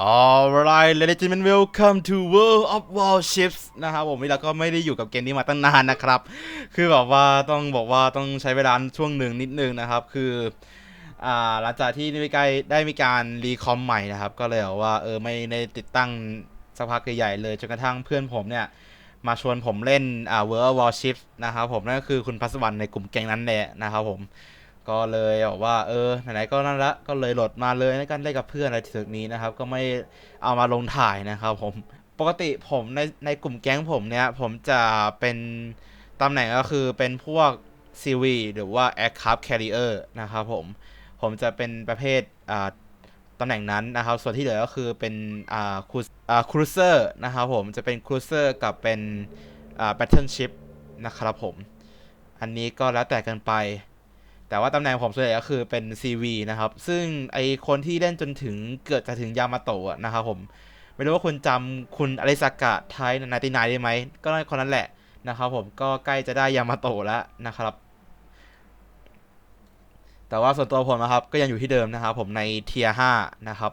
Alright ladies and gentlemen welcome to World of Warships นะครับผมนี่เราก็ไม่ได้อยู่กับเกมนี้มาตั้งนานนะครับ คือแบบว่าต้องบอกว่าต้องใช้เวลาช่วงหนึ่งนิดนึงนะครับ คืออ่าหลังจากที่ได้มีการได้มีการรีคอมใหม่นะครับ ก็เลยบอกว่าเออไม่ได้ติดตั้งสักพักใหญ่ๆเลยจนกระทั่งเพื่อนผมเนี่ย มาชวนผมเล่นอ่า World of Warships นะครับผมนั่นก็คือคุณพัสวรรณในกลุ่มแก๊งนั้นแหละนะครับผม ก็เลยบอกว่าเออไหนๆก็นั่นละก็เลยโหลดมาเลยในการเล่นกับเพื่อนอะไรถึงนี้นะครับ ก็ไม่เอามาลงถ่ายนะครับผมปกติผมในในกลุ่มแก๊งผมเนี่ย ผมจะเป็นตำแหน่งก็คือเป็นพวก CV หรือว่า Aircraft Carrier นะครับผม ผมจะเป็นประเภทอ่าตำแหน่งนั้นนะครับ ส่วนที่เหลือก็คือเป็นอ่าครูอ่าครูเซอร์นะครับผมจะเป็นครูเซอร์กับเป็นอ่า Battleship นะครับผม อันนี้ก็แล้วแต่กันไป แต่ว่าตำแหน่งผมส่วนใหญ่ก็คือเป็น CV นะครับ ซึ่งไอคนที่เล่นจนถึงเกิดจะถึงยามาโตะนะครับผม ไม่รู้ว่าคุณจำคุณอริสากะไทยนาตินายได้ไหม ก็คนนั้นแหละนะครับผม ก็ใกล้จะได้ยามาโตะแล้วนะครับ แต่ว่าส่วนตัวผมนะครับ ก็ยังอยู่ที่เดิมนะครับผมในเทียห้านะครับ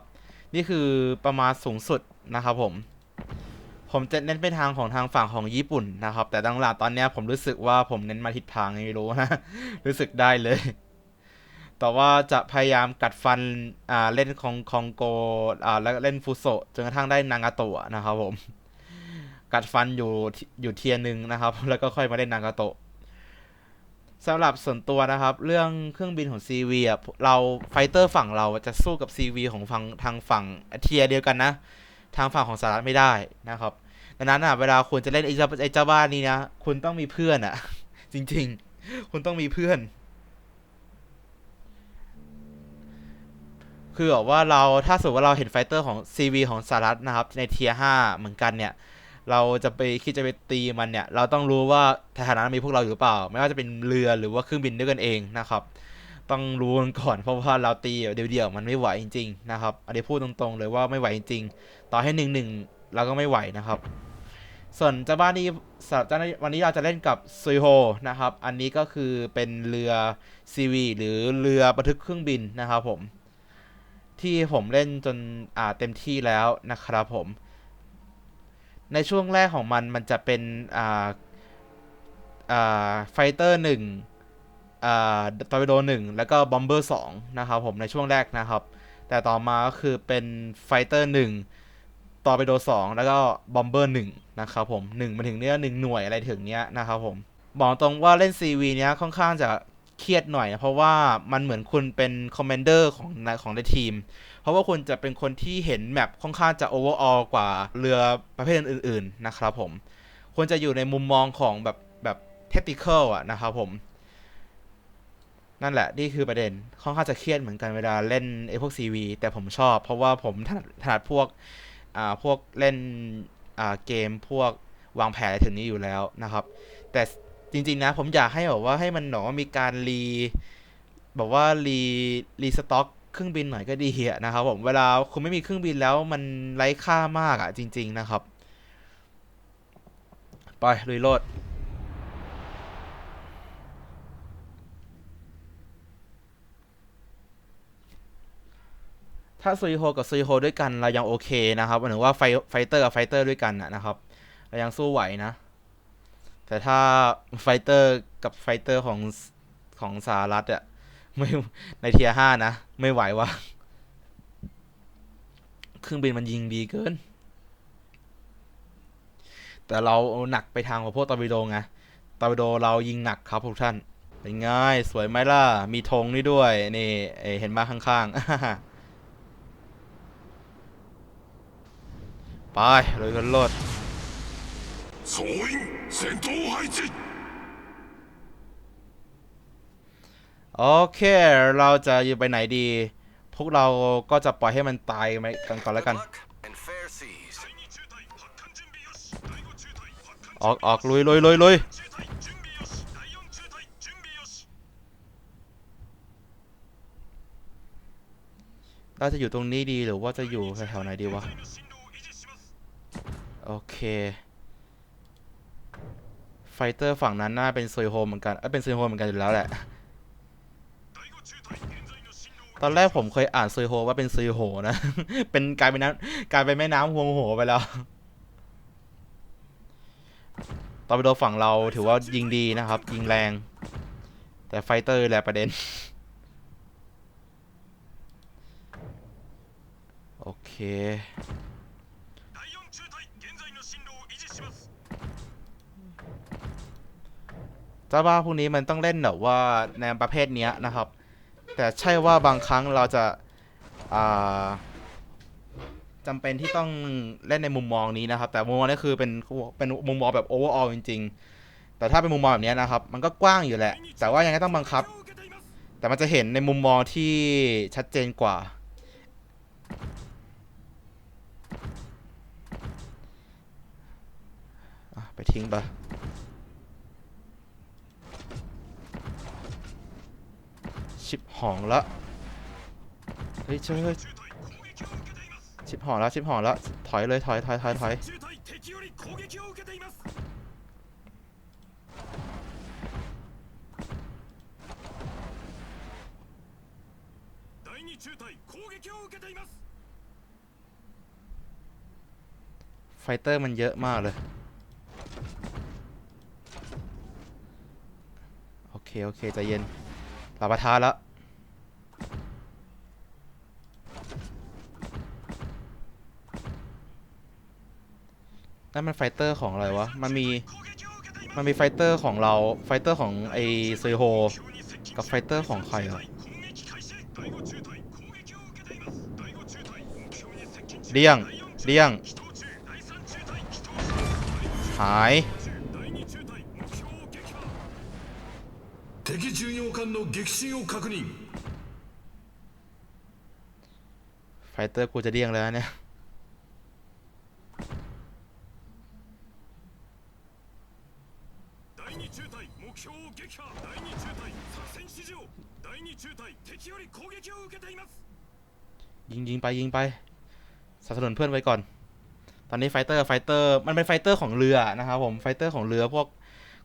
นี่คือประมาณสูงสุดนะครับผม ผมจะเน้นไปทางของทางฝั่งของญี่ปุ่นนะครับ แต่ตั้งหลังตอนนี้ผมรู้สึกว่าผมเน้นมาทิศทางไม่รู้นะ รู้สึกได้เลย แต่ว่าจะพยายามกัดฟันอ่าเล่นของคองโกอ่าแล้วเล่นฟูโซจนกระทั่งได้นางาโตะนะครับผม กัดฟันอยู่อยู่เทียร์หนึ่งนะครับ แล้วก็ค่อยมาเล่นนางาโตะสำหรับส่วนตัวนะครับ เรื่องเครื่องบินของ CV อะเราไฟเตอร์ฝั่งเราจะสู้กับ CV ของฝั่งทางฝั่งเทียร์เดียวกันนะ ทางฝั่งของสหรัฐไม่ได้นะครับ ดังนั้นอะเวลาคุณจะเล่นไอ้เจ้าไอ้เจ้าบ้านนี้นะคุณต้องมีเพื่อนอะ จริง ๆ คุณต้องมีเพื่อน คือแบบว่าเราถ้าสมมติว่าเราเห็นไฟเตอร์ของ CV ของสหรัฐนะครับ ในเทียห้าเหมือนกันเนี่ย เราจะไปคิดจะไปตีมันเนี่ย เราต้องรู้ว่าฐานะมีพวกเราอยู่หรือเปล่า ไม่ว่าจะเป็นเรือหรือว่าเครื่องบินด้วยกันเองนะครับ ต้องรู้กันก่อนเพราะว่าเราตีเดี่ยวๆมันไม่ไหวจริงๆนะครับ อันนี้พูดตรงๆเลยว่าไม่ไหวจริงๆ ต่อให้หนึ่งหนึ่งเราก็ไม่ไหวนะครับ ส่วนเจ้าบ้านนี้สำหรับเจ้าบ้าวันนี้เราจะเล่นกับซุยโฮนะครับ อันนี้ก็คือเป็นเรือ CV หรือเรือบันทึกเครื่องบินนะครับผม ที่ผมเล่นจนอ่าเต็มที่แล้วนะครับผม ในช่วงแรกของมันมันจะเป็นอ่าอ่าไฟเตอร์หนึ่ง ตอร์ปิโดหนึ่งแล้วก็บอมเบอร์สองนะครับผมในช่วงแรกนะครับ แต่ต่อมาก็คือเป็นไฟเตอร์หนึ่งตอร์ปิโดสองแล้วก็บอมเบอร์หนึ่งนะครับผมหนึ่งมาถึงเนี้ยหนึ่งหน่วยอะไรถึงเนี้ยนะครับผมบอกตรงว่าเล่น CV เนี้ยค่อนข้างจะเครียดหน่อยนะเพราะว่ามันเหมือนคุณเป็นคอมมานเดอร์ของในของในทีม เพราะว่าคุณจะเป็นคนที่เห็นแมปค่อนข้างจะโอเวอร์ออลกว่าเรือประเภทอื่น ๆ นะครับผมควรจะอยู่ในมุมมองของแบบแบบเทคนิคอลอะนะครับผม นั่นแหละ นี่คือประเด็นค่อนข้างจะเครียดเหมือนกันเวลาเล่นไอ้พวก CV แต่ผมชอบ เพราะว่าผมถนัดถนัดพวกอ่าพวกเล่นอ่าเกมพวกวางแผนอะไรถึงนี้อยู่แล้วนะครับ แต่จริง ๆ นะ ผมอยากให้แบบว่าให้มันหนอมีการรีแบบว่ารีรีสต็อกเครื่องบินหน่อยก็ดีนะครับผมเวลาคุณไม่มีเครื่องบินแล้วมันไร้ค่ามากอะจริง ๆ นะครับ ไปลุยโลด ถ้าซุยโฮกับซุยโฮด้วยกันเรายังโอเคนะครับหมายถึงว่าไฟไฟเตอร์กับไฟเตอร์ด้วยกันนะครับเรายังสู้ไหวนะ แต่ถ้าไฟเตอร์กับไฟเตอร์ของของสหรัฐอะไม่ในเทียห้านะ ไม่ไหววะเครื่องบินมันยิงดีเกิน แต่เราหนักไปทางของพวกตอร์ปิโดไงตอร์ปิโดเรายิงหนักครับทุกท่านเป็นไงสวยไหมล่ะ มีธงนี่ด้วย นี่เเห็นมาข้างๆ ไปลุยกันโลดโอเค เราจะอยู่ไปไหนดี พวกเราก็จะปล่อยให้มันตายไปกันก่อนแล้วกัน ออกออกลุยลุยลุยลุยเราจะอยู่ตรงนี้ดีหรือว่าจะอยู่แถวไหนดีวะ โอเค ไฟเตอร์ฝั่งนั้นน่าเป็นซุยโฮเหมือนกันเอ้เป็นซุยโฮเหมือนกันอยู่แล้วแหละ ตอนแรกผมเคยอ่านซุยโฮว่าเป็นซุยโหนะ เป็นกลายเป็นน้ำกลายเป็นแม่น้ำฮวงโหไปแล้ว ตอร์ปิโดฝั่งเราถือว่ายิงดีนะครับ ยิงแรง แต่ไฟเตอร์แหละประเด็น โอเค จะว่าพวกนี้มันต้องเล่นแบบว่าในประเภทเนี้ยนะครับ แต่ใช่ว่าบางครั้งเราจะจำเป็นที่ต้องเล่นในมุมมองนี้นะครับ แต่มุมมองนี้คือเป็นเป็นมุมมองแบบโอเวอร์ออลจริง ๆ แต่ถ้าเป็นมุมมองแบบนี้นะครับ มันก็กว้างอยู่แหละ แต่ว่ายังไงต้องบังคับ แต่มันจะเห็นในมุมมองที่ชัดเจนกว่าไปทิ้งไป หองละเฮ้ยเชื่อเฮ้ยชิบหอแล้วชิบหอแล้วถอยเลยถอยถอยถอยถอยไฟเตอร์มันเยอะมากเลย โอเค โอเคใจเย็นหลับประทานแล้ว นั่นมันไฟเตอร์ของอะไรวะ มันมี 攻撃を受けています มันมีไฟเตอร์ของเรา ไฟเตอร์ของไอซุยโฮ 目標に接近 กับไฟเตอร์ของใครอะ 攻撃開始第五中隊攻撃を受けています第五中隊目標に接近中 เลี่ยง 第四中 เลี่ยง 人中第三中隊人中 หาย 第二中隊目標を撃破敵巡洋艦の撃沈を確認 ไฟเตอร์กูจะเดี้ยงแล้วเนี่ย 中隊目標を撃破第二中隊作戦指示を第二中隊敵より攻撃を受けています ยิงยิงไปยิงไปสนับสนุนเพื่อนไว้ก่อน ตอนนี้ไฟเตอร์ไฟเตอร์มันเป็นไฟเตอร์ของเรือนะครับผมไฟเตอร์ของเรือพวก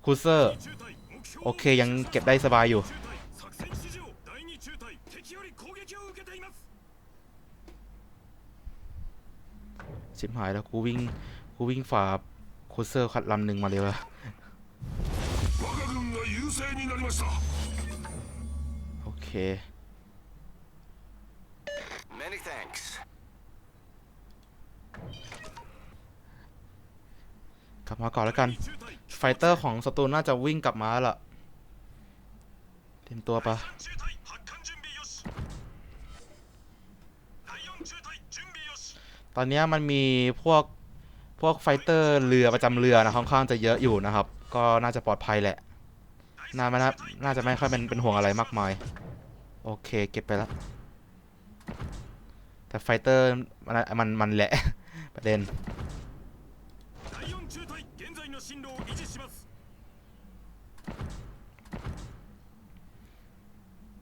คูเซอร์ 第二中隊目標 โอเคยังเก็บได้สบายอยู่ 中隊作戦指示を第二中隊敵より攻撃を受けています ชิบหายแล้วกูวิ่งกูวิ่งฝ่าคูเซอร์คัดลำหนึ่งมาเลยวะ โอเค Many thanks. กลับมาก่อนแล้วกัน ไฟเตอร์ของศัตรูน่าจะวิ่งกลับมาแล้วะเตรียมตัวปะตอนนี้มันมีพวกพวกไฟเตอร์เรือประจำเรือนะค่อนข้างจะเยอะอยู่นะครับ ก็น่าจะปลอดภัยแหละ น่าไมน่น่าจะไม่ค่อยเป็นเป็นห่วงอะไรมากมาย โอเค เก็บไปแล้ว แต่ไฟเตอร์มันมันมันแหละ ประเด็น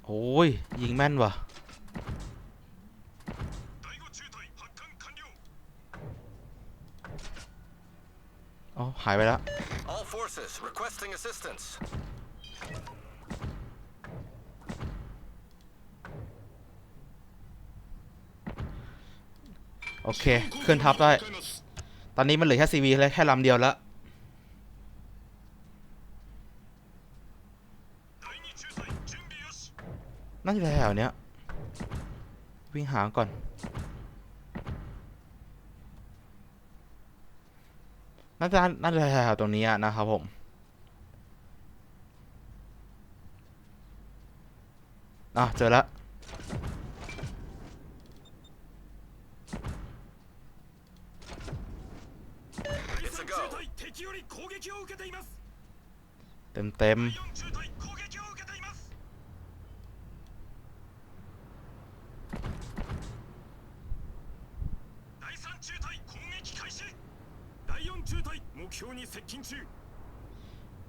โอ้ย ยิงแม่นว่ะอ๋อหายไปแล้ว โอเคเคลื่อนทับได้ ตอนนี้มันเหลือแค่ซีวีแค่ลำเดียวแล้วน่าจะแถวเนี้ย วิ่งหาก่อน น่าจะน่าจะแถวตรงนี้นะครับผมอะเจอแล้ว เต็มเต็ม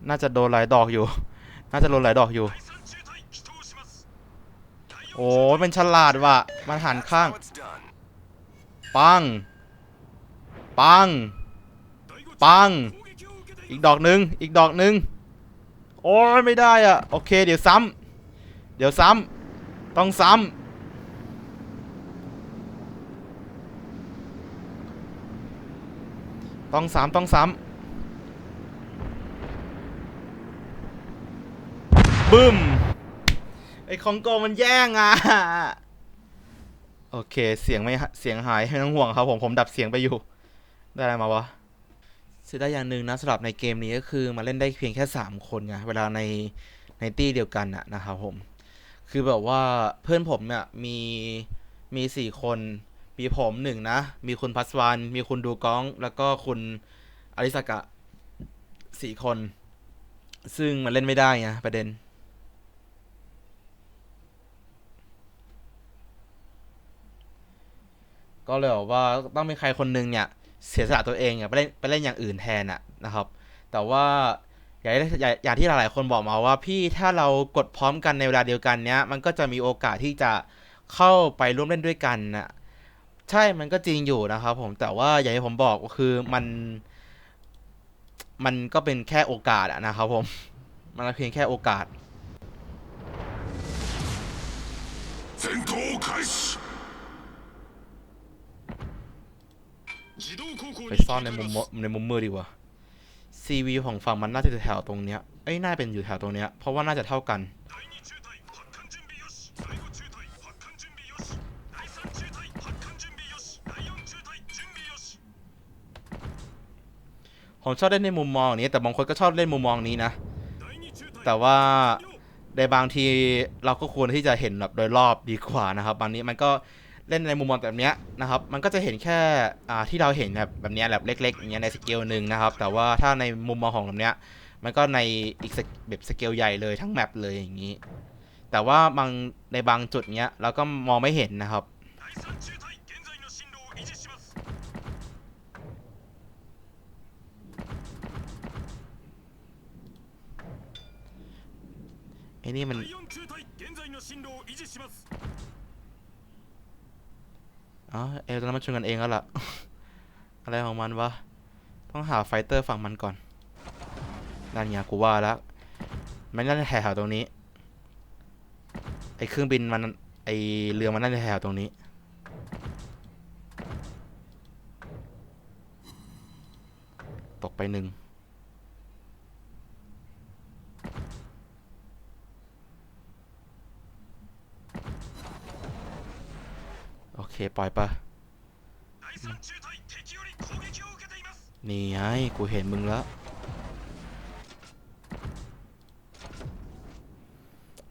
น่าจะโดนหลายดอกอยู่ น่าจะโดนหลายดอกอยู่ โอ้เป็นฉลาดว่ะ มันหันข้าง ปัง ปัง ปัง อีกดอกหนึ่งอีกดอกหนึ่งโอ้ยไม่ได้อะโอเค เดี๋ยวซ้ำเดี๋ยวซ้ำต้องซ้ำต้องสามต้องซ้ำบึ้มไอของโกมันแย่งอะโอเค เสียงไม่เสียงหายไม่ต้องห่วงครับผมผมดับเสียงไปอยู่ ได้ไรมาวะ เสียได้อย่างหนึ่งนะสำหรับในเกมนี้ก็คือมาเล่นได้เพียงแค่ 3 คนไงเวลาในในตี้เดียวกันอะนะครับผม คือแบบว่าเพื่อนผมเนี่ยมีมีสี่คนมีผมหนึ่งนะ มีคุณพัสวานมีคุณดูก้อง แล้วก็คุณอริสกะสี่คน ซึ่งมันเล่นไม่ได้ไงประเด็นก็เลยบอกว่าต้องมีใครคนหนึ่งเนี่ย เสียสละตัวเองเนี่ยไปเล่นไปเล่นอย่างอื่นแทนอะนะครับ แต่ว่าอย่างที่อย่างอย่างที่หลายๆคนบอกมาว่าพี่ถ้าเรากดพร้อมกันในเวลาเดียวกันเนี้ยมันก็จะมีโอกาสที่จะเข้าไปร่วมเล่นด้วยกันนะใช่มันก็จริงอยู่นะครับผมแต่ว่าอย่างที่ผมบอกก็คือมัน มันก็เป็นแค่โอกาสอะนะครับผม มันก็เพียงแค่โอกาส 戦闘开始 ไปซ่อนในมุมในมุมมืดดีกว่าซีวีของฝั่งมันน่าจะอยู่แถวตรงเนี้ยเอ้ยน่าเป็นอยู่แถวตรงเนี้ยเพราะว่าน่าจะเท่ากัน ผมชอบเล่นในมุมมองนี้ แต่บางคนก็ชอบเล่นมุมมองนี้นะ แต่ว่าในบางทีเราก็ควรที่จะเห็นแบบโดยรอบดีกว่านะครับบางนี้มันก็ เล่นในมุมมองแบบนี้นะครับ มันก็จะเห็นแค่ที่เราเห็นแบบแบบนี้แบบเล็กๆอย่างเงี้ยในสเกลหนึ่งนะครับ แต่ว่าถ้าในมุมมองของแบบเนี้ย มันก็ในอีกแบบสเกลใหญ่เลยทั้งแมปเลยอย่างนี้ แต่ว่าบางในบางจุดเนี้ยเราก็มองไม่เห็นนะครับไอ้นี่มัน อ๋อเอลตอนนั้นมันชนกันเองแล้วล่ะ อะไรของมันวะ ต้องหาไฟเตอร์ฝั่งมันก่อน นั่นไงกูว่าแล้ว มันน่าจะแถวตรงนี้ ไอเครื่องบินมัน ไอเรือมันน่าจะแถวตรงนี้ ตกไปหนึ่ง เคปล่อยปะนี่ไงกูเห็นมึงแล้ว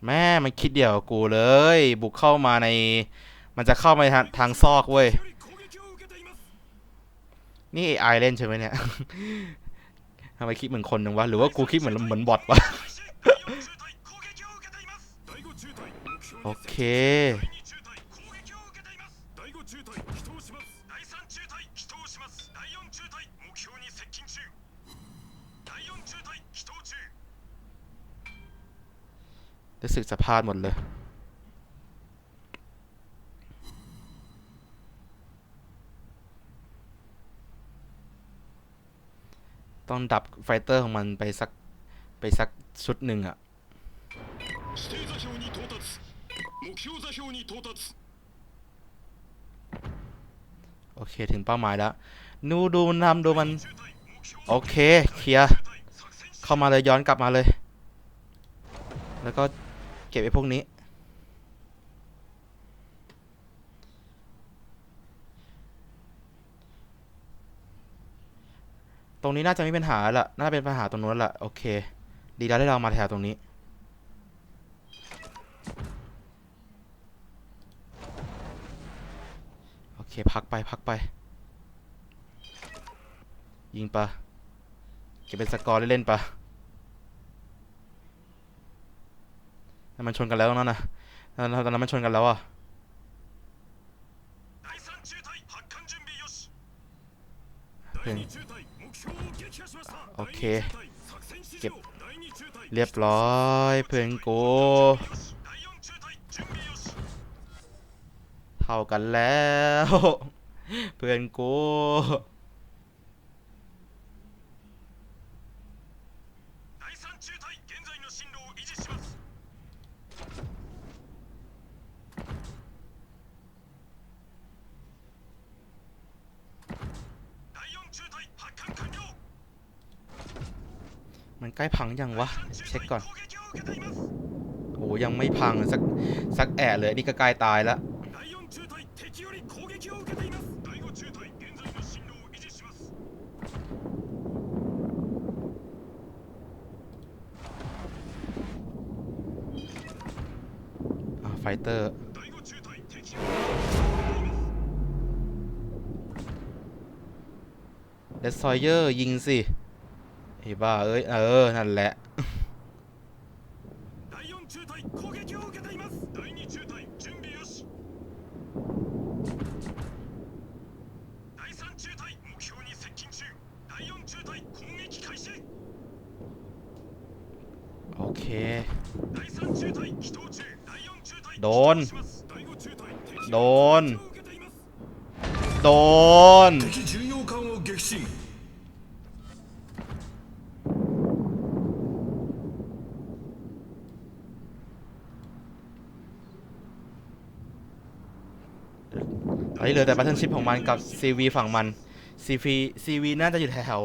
แม่มันคิดเดียวกูเลย บุกเข้ามาใน มันจะเข้ามาทางทางซอกเว้ย นี่ไอเล่นใช่ไหมเนี่ยทำไมคิดเหมือนคนนึงวะ หรือว่ากูคิดเหมือนเหมือนบอทวะ โอเค รู้สึกจะพลาดหมดเลย ต้องดับไฟเตอร์ของมันไปสัก ไปสักชุดหนึ่งอะโอเค ถึงเป้าหมายแล้ว นูดูนำดูมัน โอเค เคลียร์ เข้ามาเลยย้อนกลับมาเลย แล้วก็ เก็บไอ้พวกนี้ ตรงนี้น่าจะไม่เป็นปัญหาละน่าจะเป็นปัญหาตรงนู้นละโอเค ดีแล้วที่เรามาแถวตรงนี้ โอเค พักไปพักไป ยิงปะเก็บเป็นสกอร์เล่นๆปะแต่ มันชนกันแล้วนั่นนะตอนนั้นมันชนกันแล้วอะโอเค เก็บเรียบร้อยเพื่อนกูเท่ากันแล้ว เพื่อนกูันใกล้พังยังวะ เช็คก่อนโอ้ยังไม่พังสักสักแอะเลยนี่ก็ใกล้ตายแล้วไฟเตอร์เดสซอยเยอร์ยิงสิ ไอ้บ้าเอ้ยเออ นั่นแหละโอเค โดน โดน โดน ตอนนี้เหลือแต่บัตเทิลชิพของมันกับ CV ฝั่งมัน CV CV น่าจะอยู่แถว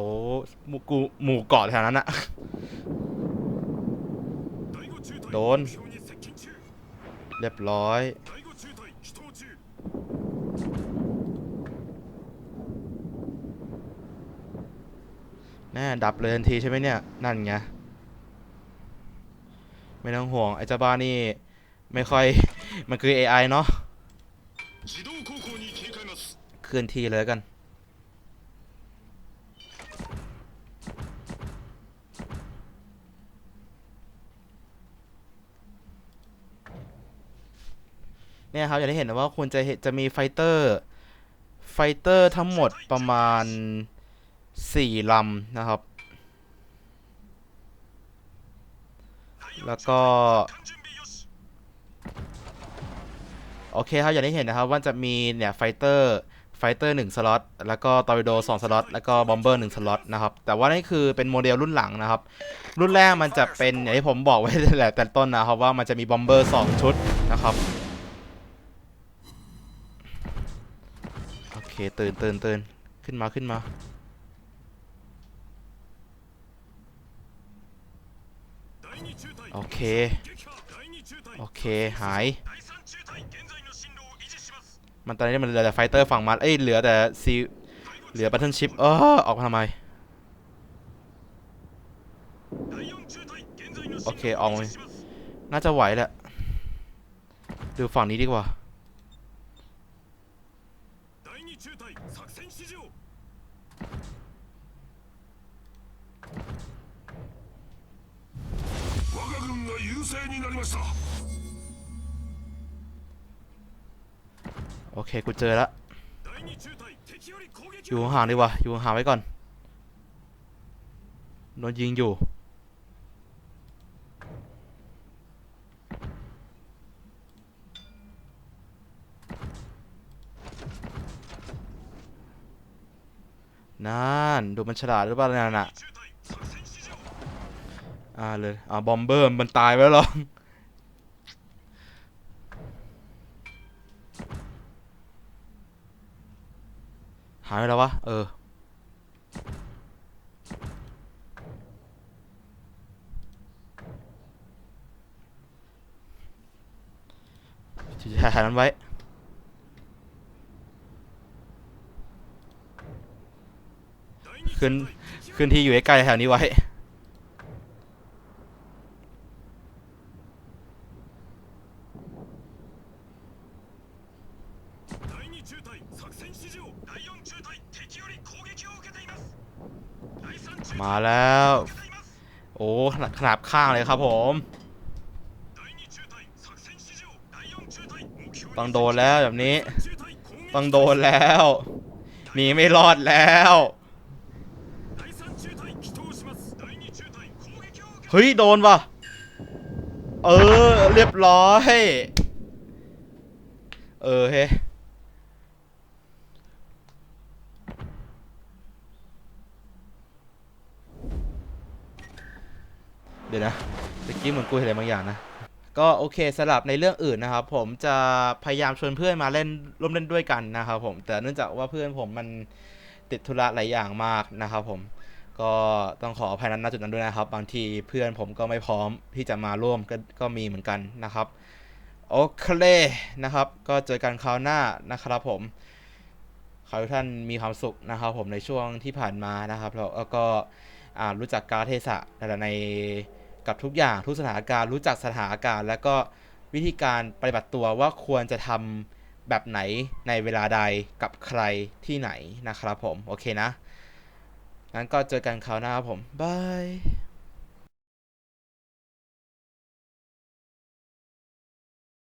หมู่กูหมู่เกาะแถวนั้นอะโดน เรียบร้อย แน่ดับเลยทันทีใช่ไหมเนี่ย นั่นไง ไม่ต้องห่วง ไอ้เจ้าบ้านี่ ไม่ค่อย มันคือ AI เนาะ เคลื่อนที่เลยกัน เนี่ยครับ อย่างที่เห็นว่าคุณจะเห็นจะมีไฟเตอร์ ไฟเตอร์ทั้งหมดประมาณ 4 ลำนะครับ แล้วก็โอเคครับอย่างที่เห็นนะครับว่าจะมีเนี่ยไฟเตอร์ ไฟเตอร์หนึ่งสล็อตแล้วก็ตอร์ปิโดสองสล็อตแล้วก็บอมเบอร์หนึ่งสล็อตนะครับ แต่ว่านี่คือเป็นโมเดลรุ่นหลังนะครับ รุ่นแรกมันจะเป็นอย่างที่ผมบอกไว้แต่ต้นนะครับว่ามันจะมีบอมเบอร์สองชุดนะครับโอเคตื่นตื่นตื่นขึ้นมาขึ้นมาโอเค โอเค หาย มันตอนนี้มันเหลือแต่ไฟเตอร์ฝั่งมัน เอ้ย เหลือแต่ซีเหลือบัตเทิลชิพเออออกมาทำไม 第4中隊現在の進路をオッケーเอา 維 ไว้ 持します น่าจะไหวแหละ ดูฝั่งนี้ดีกว่า 第2中隊作戦指示を我が軍が優勢になりました โอเคกูเจอละอยู่ห่างดีกว่าอยู่ห่างไว้ก่อนโดนยิงอยู่นั่นดูมันฉลาดหรือเปล่าเนี่ยนะอ่าเลยอ่าบอมเบอร์มันตายไปแล้วหรอ หายไปแล้ววะ เออ ถ่ายถ่ายนั้นไว้ ขึ้น ขึ้นที่อยู่ใกล้แถวนี้ไว้าแล้ว โอ้ขนาดขนาดข้างเลยครับผมต้องโดนแล้วแบบนี้ ต้องโดนแล้วหนีไม่รอดแล้วเฮ้ยโดนวะเออ เรียบร้อย เออเฮ้ ดี๋ยวนะตะกี้เหมือนกูเห็นอะไรบางอย่างนะ ก็โอเคสลับในเรื่องอื่นนะครับ ผมจะพยายามชวนเพื่อนมาเล่นร่วมเล่นด้วยกันนะครับผม แต่เนื่องจากว่าเพื่อนผมมันติดธุระหลายอย่างมากนะครับผม ก็ต้องขออภัยนั้นณจุดนั้นด้วยนะครับ บางทีเพื่อนผมก็ไม่พร้อมที่จะมาร่วมก็ก็มีเหมือนกันนะครับโอเคนะครับ ก็เจอกันคราวหน้านะครับผมขอให้ท่านมีความสุขนะครับ ผมในช่วงที่ผ่านมานะครับแล้วก็รู้จักกาเทศะใน กับทุกอย่างทุกสถานการณ์รู้จักสถานการณ์ แล้วก็วิธีการปฏิบัติตัวว่าควรจะทำแบบไหนในเวลาใดกับใครที่ไหนนะครับผม โอเคนะงั้นก็เจอกันคราวหน้าครับผมบาย